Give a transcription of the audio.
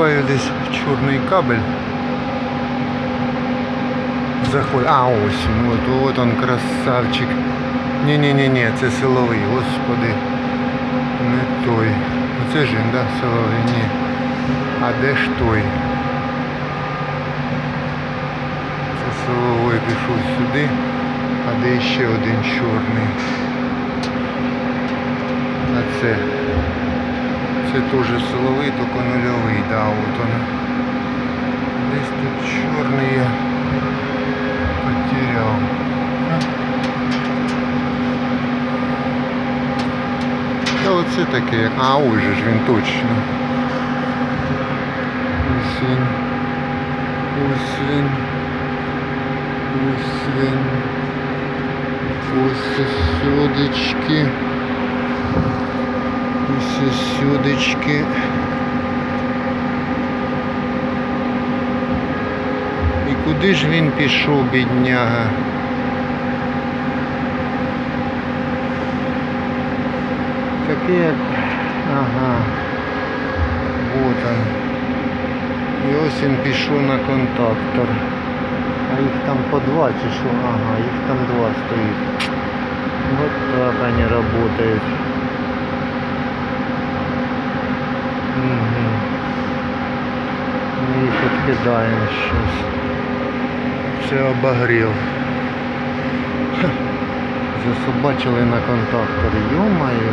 шукаю десь чорний кабель. Заход... А, ось, ну от, от он красавчик. Ні-ні-ні, це силовий, господи. Не той. Оце ж він, да, силовий? Ні. А де ж той? Це силовий пішов сюди, а де ще один чорний. А це. Це теж силовий, тільки нульовий, да, от он. Десь тут чорний я потеряв. Та оце таке. А ось же ж він точно. Ось він. Ось він. Ось він. Сюдечки. І куди ж він пішов, бідняга? Таке як. Ага. Вот он. І ось він пішов на контактор. А їх там по два чи що? Ага, їх там два стоїть. Вот так они работают. Відкидаємо щось. Це обогрів. Засобачили на контактор. Йо-моє.